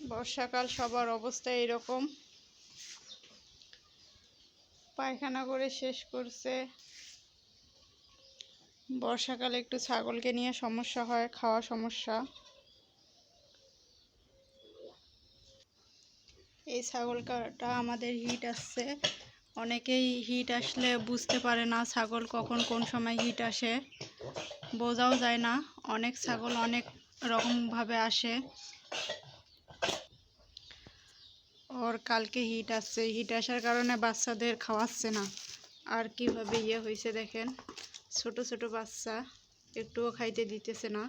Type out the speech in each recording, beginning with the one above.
বর্ষাকাল সবার অবস্থা এরকম। পায়খানা করে শেষ করছে। বর্ষাকালে একটু ছাগলকে নিয়ে সমস্যা হয়, খাওয়া সমস্যা। এই ছাগলটা আমাদের হিট আসছে। অনেকেই হিট আসলে বুঝতে পারে না ছাগল কখন কোন সময় হিট আসে। বোঝাও যায় না। অনেক ছাগল অনেক রকমভাবে আসে। ওর কালকে হিট আসছে। হিট আসার কারণে বাচ্চাদের খাওয়াচ্ছে না। আর কীভাবে ইয়ে হয়েছে দেখেন। ছোট ছোট বাচ্চা, একটুও খাইতে দিতেছে না।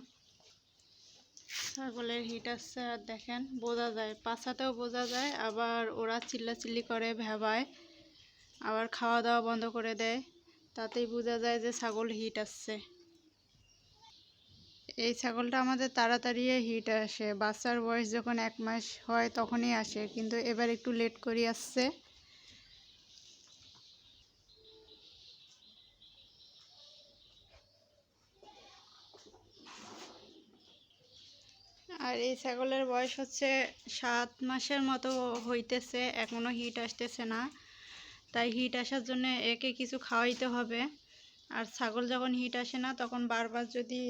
ছাগলের হিট আসছে আর দেখেন, বোঝা যায়। পাছাতেও বোঝা যায়, আবার ওরা চিল্লাচিল্লি করে, ভেবায়। আবার খাওয়া দাওয়া বন্ধ করে দেয়। তাতেই বোঝা যায় যে ছাগল হিট আসছে। এই ছাগলটা আমাদের তাড়াতাড়ি হিট আসে। বাচ্চার বয়স যখন এক মাস হয় তখনই আসে, কিন্তু এবার একটু লেট করে আসছে। আর এই ছাগলের বয়স হচ্ছে সাত মাসের মতো হইতেছে, এখনও হিট আসতেছে না। তাই হিট আসার জন্য একে কিছু খাওয়াইতে হবে। আর ছাগল যখন হিট আসে না, তখন বারবার যদি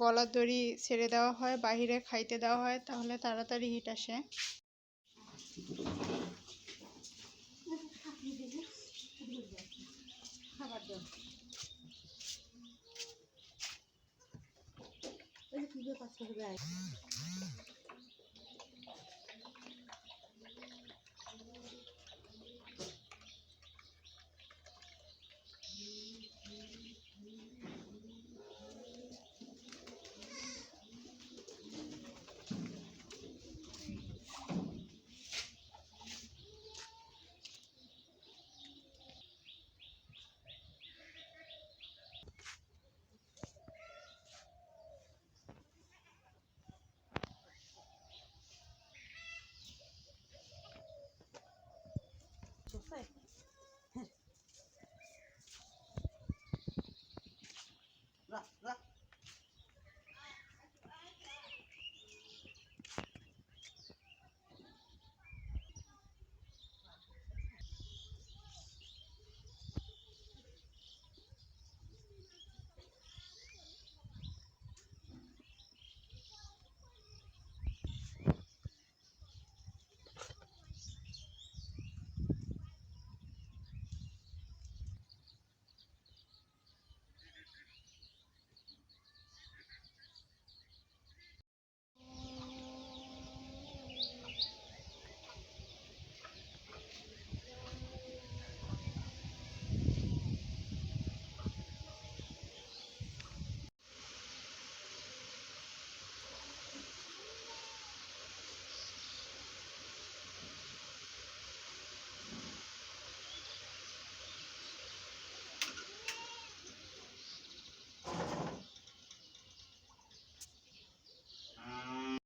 গলার দড়ি ছেড়ে দেওয়া হয়, বাহিরে খাইতে দেওয়া হয়, তাহলে তাড়াতাড়ি হিট আসে। você.